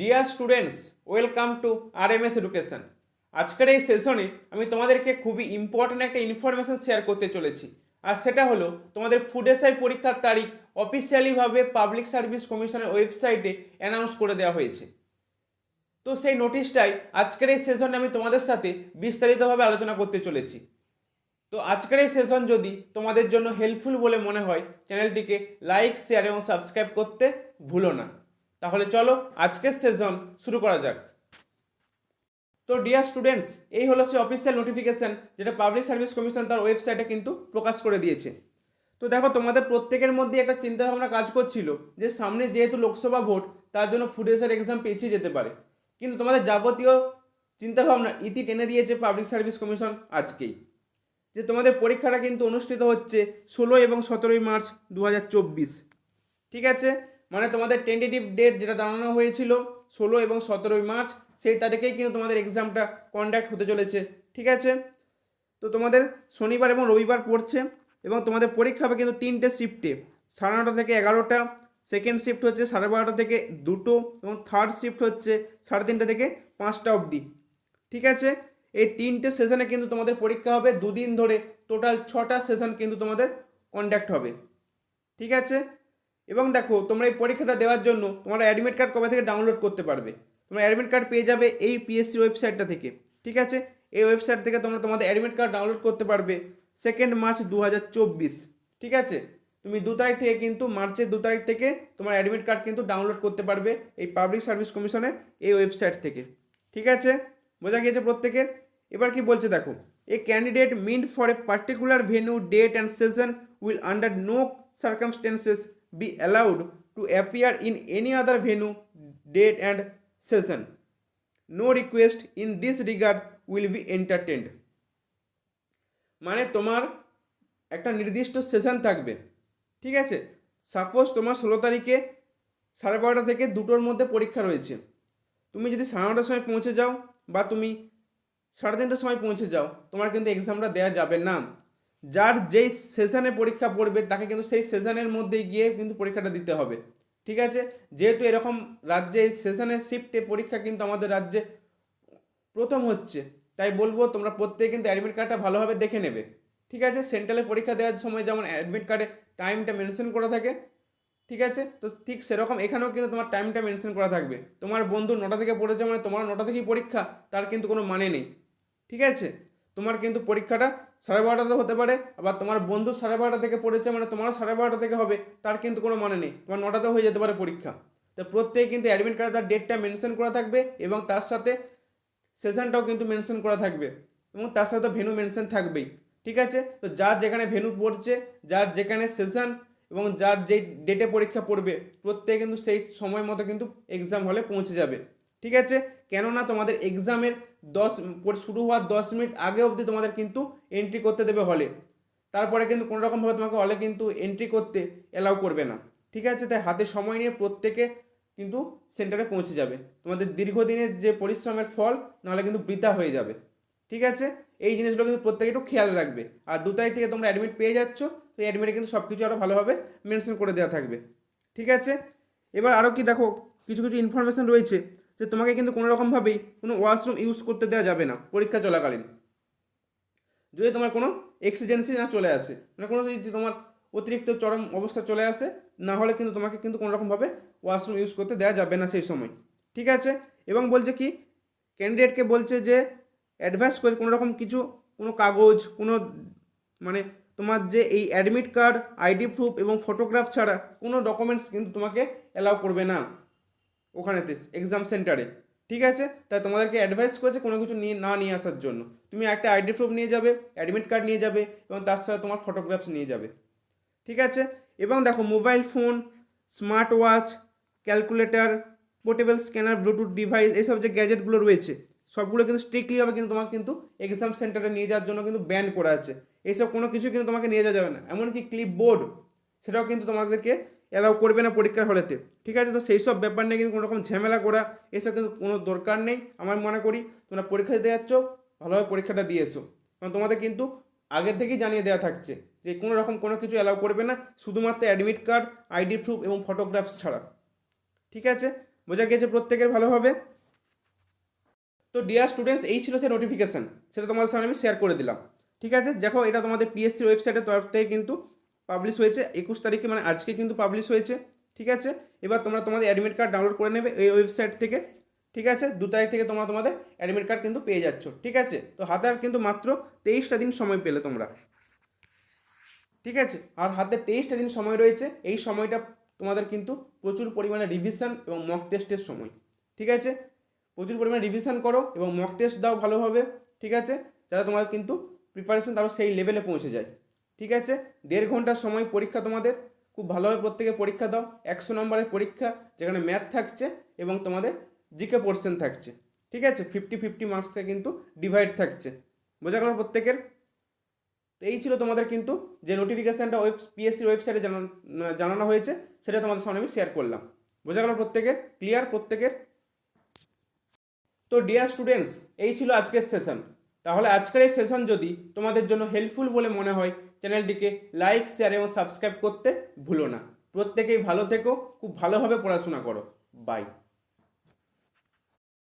Dear students welcome to R M S education আজকের এই সেশনে আমি তোমাদেরকে খুবই ইম্পর্ট্যান্ট একটা ইনফরমেশন শেয়ার করতে চলেছি। আর সেটা হলো, তোমাদের ফুড এসআই পরীক্ষার তারিখ অফিসিয়ালিভাবে পাবলিক সার্ভিস কমিশনের ওয়েবসাইটে অ্যানাউন্স করে দেওয়া হয়েছে। তো সেই নোটিশটাই আজকের এই সেশনে আমি তোমাদের সাথে বিস্তারিতভাবে আলোচনা করতে চলেছি। তো আজকের এই সেশন যদি তোমাদের জন্য হেল্পফুল বলে মনে হয় চ্যানেলটিকে লাইক শেয়ার এবং সাবস্ক্রাইব করতে ভুলো না। তাহলে চলো আজকের সেশন শুরু করা যাক। তো ডিয়ার স্টুডেন্টস এই হলো সে অফিসিয়াল নোটিফিকেশন যেটা পাবলিক সার্ভিস কমিশন তার ওয়েবসাইটে কিন্তু প্রকাশ করে দিয়েছে। তো দেখো, তোমাদের প্রত্যেকের মধ্যে একটা চিন্তাভাবনা কাজ করছিল যে সামনে যেহেতু লোকসভা ভোট, তার জন্য ফুড এসের এক্সাম পেছিয়ে যেতে পারে। কিন্তু তোমাদের যাবতীয় চিন্তাভাবনা ইতি টেনে দিয়েছে পাবলিক সার্ভিস কমিশন আজকেই। যে তোমাদের পরীক্ষাটা কিন্তু অনুষ্ঠিত হচ্ছে ষোলো এবং সতেরোই মার্চ দু হাজার চব্বিশ। ঠিক আছে? মানে তোমাদের টেন্টেটিভ ডেট যেটা জানানো হয়েছিল ষোলো এবং সতেরোই মার্চ, সেই তারিখেই কিন্তু তোমাদের এক্সামটা কন্ডাক্ট হতে চলেছে, ঠিক আছে? তো তোমাদের শনিবার এবং রবিবার পড়ছে এবং তোমাদের পরীক্ষা হবে কিন্তু তিনটে শিফটে সাড়ে নটা থেকে এগারোটা সেকেন্ড শিফট হচ্ছে সাড়ে বারোটা থেকে দুটো এবং থার্ড শিফট হচ্ছে সাড়ে তিনটে থেকে পাঁচটা অবধি, ঠিক আছে? এই তিনটে সেশনে কিন্তু তোমাদের পরীক্ষা হবে দুদিন ধরে। টোটাল ছটা সেশন কিন্তু তোমাদের কন্ডাক্ট হবে, ঠিক আছে? এবং দেখো, তোমরা এই পরীক্ষাটা দেওয়ার জন্য তোমরা অ্যাডমিট কার্ড কবে থেকে ডাউনলোড করতে পারবে? তোমরা অ্যাডমিট কার্ড পেয়ে যাবে এই পিএসসি ওয়েবসাইটটা থেকে, ঠিক আছে? এই ওয়েবসাইট থেকে তোমরা তোমাদের অ্যাডমিট কার্ড ডাউনলোড করতে পারবে সেকেন্ড মার্চ দু হাজার চব্বিশ, ঠিক আছে? তুমি দু তারিখ থেকে কিন্তু মার্চের দু তারিখ থেকে তোমার অ্যাডমিট কার্ড কিন্তু ডাউনলোড করতে পারবে এই পাবলিক সার্ভিস কমিশনের এই ওয়েবসাইট থেকে, ঠিক আছে? বোঝা গিয়েছে প্রত্যেকের? এবার কি বলছে দেখো a candidate meant for a particular venue date and session will under no circumstances be allowed to appear in any other venue date and session no request in this regard will be entertained মানে তোমার একটা নির্দিষ্ট session থাকবে, ঠিক আছে? Suppose তোমার ষোলো তারিখে সাড়ে বারোটা থেকে দুটোর মধ্যে পরীক্ষা রয়েছে। তুমি যদি সাড়ে নটার সময় পৌঁছে যাও বা তুমি সাড়ে তিনটার সময় পৌঁছে যাও, তোমার কিন্তু এক্সামটা দেওয়া যাবে না। যার যেই সেশনে পরীক্ষা পড়বে, তাকে কিন্তু সেই সেশনের মধ্যে গিয়ে কিন্তু পরীক্ষাটা দিতে হবে। ঠিক আছে? যেহেতু এরকম রাজ্যে সেশনের শিফটে পরীক্ষা কিন্তু আমাদের রাজ্যে প্রথম হচ্ছে। তাই বলব, তোমরা প্রত্যেকে কিন্তু অ্যাডমিট কার্ডটা ভালোভাবে দেখে নেবে। ঠিক আছে? সেন্ট্রালে পরীক্ষা দেওয়ার সময় যেমন অ্যাডমিট কার্ডে টাইমটা মেনশন করা থাকে। ঠিক আছে? তো ঠিক সেরকম এখানেও কিন্তু তোমার টাইমটা মেনশন করা থাকবে। তোমার বন্ধু নটা থেকে পড়েছে মানে তোমার নটা থেকেই পরীক্ষা, তার কিন্তু কোনো মানে নেই। ঠিক আছে? তোমার কিন্তু পরীক্ষাটা সাড়ে বারোটাতে হতে পারে, আবার তোমার বন্ধু সাড়ে বারোটা থেকে পড়েছে মানে তোমারও সাড়ে বারোটা থেকে হবে, তার কিন্তু কোনো মানে নেই, তোমার নটাতেও হয়ে যেতে পারে পরীক্ষা। তো প্রত্যেকে কিন্তু অ্যাডমিট কার্ডে তার ডেটটা মেনশন করা থাকবে এবং তার সাথে সেশনটাও কিন্তু মেনশন করা থাকবে, এবং তার সাথে ভেনু মেনশন থাকবেই, ঠিক আছে? তো যার যেখানে ভেনু পড়ছে, যার যেখানে সেশন এবং যার যেই ডেটে পরীক্ষা পড়বে, প্রত্যেকে কিন্তু সেই সময় মতো কিন্তু এক্সাম হলে পৌঁছে যাবে, ঠিক আছে? কেননা তোমাদের এক্সামের দশ শুরু হওয়ার দশ মিনিট আগে অবধি তোমাদের কিন্তু এন্ট্রি করতে দেবে হলে তারপরে কিন্তু কোনো রকমভাবে তোমাকে হলে কিন্তু এন্ট্রি করতে অ্যালাউ করবে না। ঠিক আছে? তাই হাতে সময় নিয়ে প্রত্যেকে কিন্তু সেন্টারে পৌঁছে যাবে। তোমাদের দীর্ঘদিনের যে পরিশ্রমের ফল, নাহলে কিন্তু বৃথা হয়ে যাবে। ঠিক আছে? এই জিনিসগুলো কিন্তু প্রত্যেকে একটু খেয়াল রাখবে। আর দু তারিখ থেকে তোমরা অ্যাডমিট পেয়ে যাচ্ছ তো অ্যাডমিটে কিন্তু সব কিছু আরও ভালোভাবে মেনশন করে দেওয়া থাকবে। ঠিক আছে? এবার আরও কি দেখো? কিছু কিছু ইনফরমেশান রয়েছে। যে তোমাকে কিন্তু কোনো রকমভাবেই কোনো ওয়াশরুম ইউজ করতে দেওয়া যাবে না, পরীক্ষা চলাকালীন। যদি তোমার কোনো এক্সিজেন্সি না চলে আসে মানে কোনো যদি তোমার অতিরিক্ত চরম অবস্থা চলে আসে, না হলে কিন্তু তোমাকে কিন্তু কোনো রকমভাবে ওয়াশরুম ইউজ করতে দেওয়া যাবে না সেই সময়। ঠিক আছে? এবং বলছে কি ক্যান্ডিডেটকে বলছে যে অ্যাডভাইস করে কোনো রকম কিছু, কোনো কাগজ, কোনো মানে তোমার যে এই অ্যাডমিট কার্ড আইডি প্রুফ এবং ফটোগ্রাফ ছাড়া কোনো ডকুমেন্টস কিন্তু তোমাকে অ্যালাউ করবে না। ওখানেতে এক্সাম সেন্টারে ঠিক আছে? তাই তোমাদেরকে অ্যাডভাইস করেছে কোনো কিছু নিয়ে, না নিয়ে আসার জন্য। তুমি একটা আইডি প্রুফ নিয়ে যাবে অ্যাডমিট কার্ড নিয়ে যাবে, এবং তার সাথে তোমার ফটোগ্রাফস নিয়ে যাবে, ঠিক আছে? এবং দেখো mobile phone smart watch calculator portable scanner Bluetooth device এইসব যে গ্যাজেটগুলো রয়েছে, সবগুলো কিন্তু স্ট্রিক্টলিভাবে কিন্তু তোমাকে কিন্তু এক্সাম সেন্টারে নিয়ে যাওয়ার জন্য কিন্তু ব্যান করা আছে। এইসব কোনো কিছু কিন্তু তোমাকে নিয়ে যাওয়া যাবে না। এমনকি ক্লিপ বোর্ড সেটাও কিন্তু তোমাদেরকে অ্যালাউ করবে না পরীক্ষার হলেতে। ঠিক আছে, তো সেই সব ব্যাপার নিয়ে কিন্তু কোনো রকম ঝামেলা করা, এসব কিন্তু কোনো দরকার নেই আমার মনে করি। তোমরা পরীক্ষা দিতে যাচ্ছ, ভালোভাবে পরীক্ষাটা দিয়ে এসো। কারণ তোমাদের কিন্তু আগের থেকেই জানিয়ে দেওয়া থাকছে যে কোনো রকম কোনো কিছু অ্যালাউ করবে না, শুধুমাত্র অ্যাডমিট কার্ড আইডি প্রুফ এবং ফটোগ্রাফস ছাড়া। ঠিক আছে? বোঝা গেছে প্রত্যেকের ভালোভাবে তো ডিয়ার স্টুডেন্টস এই ছিল সে নোটিফিকেশান সেটা তোমাদের সামনে আমি শেয়ার করে দিলাম। ঠিক আছে? দেখো, এটা তোমাদের পিএসসি ওয়েবসাইটের তরফ থেকে কিন্তু পাবলিশ হয়েছে, একুশ তারিখে মানে আজকে কিন্তু পাবলিশ হয়েছে, ঠিক আছে? এবার তোমরা তোমাদের অ্যাডমিট কার্ড ডাউনলোড করে নেবে এই ওয়েবসাইট থেকে, ঠিক আছে? দু তারিখ থেকে তোমরা তোমাদের অ্যাডমিট কার্ড কিন্তু পেয়ে যাচ্ছ, ঠিক আছে? তো হাতে আর কিন্তু মাত্র তেইশটা দিন সময় পেলে তোমরা, ঠিক আছে? আর হাতে তেইশটা দিন সময় রয়েছে, এই সময়টা তোমাদের কিন্তু প্রচুর পরিমাণে রিভিশন এবং মক টেস্টের সময়, ঠিক আছে? প্রচুর পরিমাণে রিভিশন করো এবং মক টেস্ট দাও ভালোভাবে, ঠিক আছে? যাতে তোমার কিন্তু প্রিপারেশন তারও সেই লেভেলে পৌঁছে যায়। ঠিক আছে? দেড় ঘণ্টার সময় পরীক্ষা তোমাদের। খুব ভালোভাবে প্রত্যেকে পরীক্ষা দাও। একশো নম্বরের পরীক্ষা যেখানে ম্যাথ থাকছে এবং তোমাদের জিকে পোর্শন থাকছে। ঠিক আছে? ফিফটি ফিফটি মার্কসে কিন্তু ডিভাইড থাকছে। বোঝা গেল প্রত্যেকের? তো এই ছিল তোমাদের কিন্তু যে নোটিফিকেশানটা ওয়েব পিএসসির ওয়েবসাইটে জানানো জানানো হয়েছে, সেটা তোমাদের সামনে আমি শেয়ার করলাম। বোঝা গেল প্রত্যেকের? ক্লিয়ার প্রত্যেকের? তো ডিয়ার স্টুডেন্টস এই ছিল আজকের সেশন তাহলে আজকের এই সেশন যদি তোমাদের জন্য হেল্পফুল বলে মনে হয় চ্যানেলটিকে লাইক শেয়ার এবং সাবস্ক্রাইব করতে ভুলো না। প্রত্যেকেই ভালো থেকো, খুব ভালোভাবে পড়াশোনা করো। বাই